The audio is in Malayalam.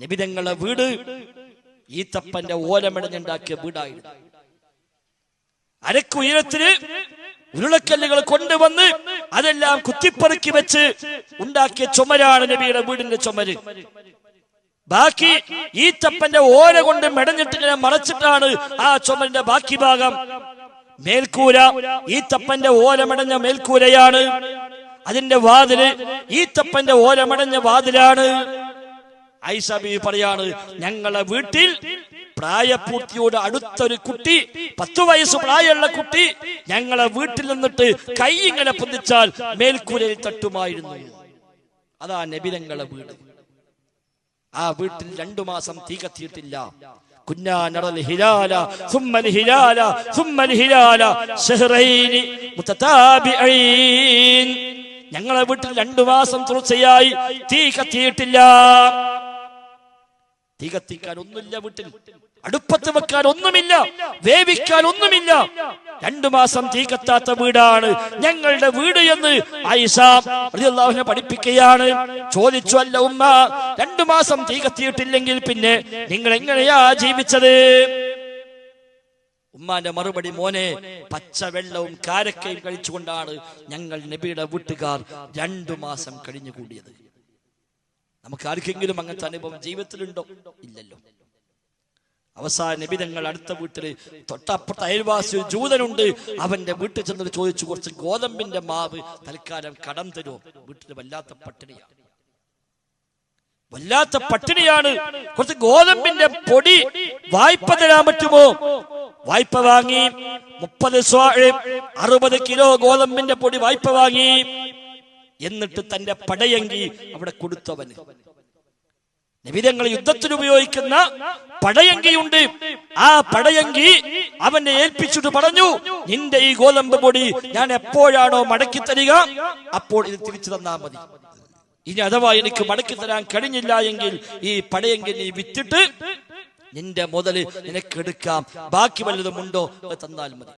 നിബിതങ്ങളെ വീട് ഈത്തപ്പന്റെ ഓലമിടഞ്ഞുണ്ടാക്കിയ വീടായിരുന്നു അരക്ക് ഉയരത്തിന് ഉരുളക്കല്ലുകൾ കൊണ്ടുവന്ന് അതെല്ലാം കുത്തിപ്പറുക്കി വെച്ച് ഉണ്ടാക്കിയ ചുമരാണ് നബിയുടെ വീടിന്റെ ചുമര്. ബാക്കി ഈ തപ്പന്റെ ഓല കൊണ്ട് മെടഞ്ഞിട്ട് ഇങ്ങനെ മറച്ചിട്ടാണ് ആ ചുമരിന്റെ ബാക്കി ഭാഗം. മേൽക്കൂര ഈ തപ്പന്റെ ഓലമടഞ്ഞ മേൽക്കൂരയാണ്. അതിന്റെ വാതിൽ ഈ തപ്പന്റെ ഓലമടഞ്ഞ വാതിലാണ്. ഐഷബി പറയാണ് ഞങ്ങളെ വീട്ടിൽ പ്രായപൂർത്തിയോട് അടുത്തൊരു കുട്ടി പത്തു വയസ്സ് പ്രായമുള്ള കുട്ടി ഞങ്ങളെ വീട്ടിൽ നിന്നിട്ട് കൈ ഇങ്ങനെ പൊന്തിച്ചാൽ മേൽക്കൂരയിൽ തട്ടുമായിരുന്നു. അതാ നബിതങ്ങളെ വീട്. ആ വീട്ടിൽ രണ്ടു മാസം തീ കത്തിയിട്ടില്ല. ഞങ്ങളെ വീട്ടിൽ രണ്ടു മാസം തുടർച്ചയായി തീ കത്തിയിട്ടില്ല. തീ കത്തിക്കാൻ ഒന്നുമില്ല വീട്ടിൽ. അടുപ്പത്ത് വെക്കാൻ ഒന്നുമില്ല വേവിക്കാൻ ഒന്നുമില്ല രണ്ടു മാസം തീ കത്താത്ത വീടാണ് ഞങ്ങളുടെ വീട് എന്ന് റളിയല്ലാഹുവിനെ പഠിപ്പിക്കുകയാണ്. ചോദിച്ചു അല്ല ഉമ്മ രണ്ടു മാസം തീ കത്തിയിട്ടില്ലെങ്കിൽ പിന്നെ നിങ്ങൾ എങ്ങനെയാ ജീവിച്ചത്? ഉമ്മാന്റെ മറുപടി മോനെ പച്ചവെള്ളവും കാരക്കയും കഴിച്ചുകൊണ്ടാണ് ഞങ്ങൾ നബിയുടെ വീട്ടുകാർ രണ്ടു മാസം കഴിഞ്ഞുകൂടിയത്. നമുക്ക് ആർക്കെങ്കിലും അങ്ങനത്തെ അനുഭവം ജീവിതത്തിലുണ്ടോ? ഇല്ലല്ലോ. അവസാന നിബിതങ്ങൾ അടുത്ത വീട്ടിൽ തൊട്ടപ്പുറത്ത് അയൽവാസി ഒരു ജൂതനുണ്ട്. അവന്റെ വീട്ടിൽ ചെന്നിട്ട് ചോദിച്ചു കുറച്ച് ഗോതമ്പിന്റെ മാവ് തൽക്കാലം കടം തരുമോ വീട്ടിൽ വല്ലാത്ത പട്ടിണിയാണ് വല്ലാത്ത പട്ടിണിയാണ്. കുറച്ച് ഗോതമ്പിന്റെ പൊടി വായ്പ തരാൻ പറ്റുമോ? വായ്പ വാങ്ങി മുപ്പത് സ്വാഴ് അറുപത് കിലോ ഗോതമ്പിന്റെ പൊടി വായ്പ വാങ്ങി. എന്നിട്ട് തന്റെ പടയങ്കി അവിടെ കൊടുത്തവന്. നിവിധങ്ങൾ യുദ്ധത്തിന് ഉപയോഗിക്കുന്ന പടയങ്കിയുണ്ട്. ആ പടയങ്കി അവനെ ഏൽപ്പിച്ചിട്ട് പറഞ്ഞു നിന്റെ ഈ ഗോതമ്പ് പൊടി ഞാൻ എപ്പോഴാണോ മടക്കി തരിക അപ്പോൾ ഇത് തിരിച്ചു തന്നാ മതി. ഇനി അഥവാ എനിക്ക് മടക്കി തരാൻ കഴിഞ്ഞില്ല എങ്കിൽ ഈ പടയങ്കി നീ വിറ്റിട്ട് നിന്റെ മുതൽ നിനക്ക് എടുക്കാം. ബാക്കി വല്ലതും ഉണ്ടോ? തന്നാൽ മതി.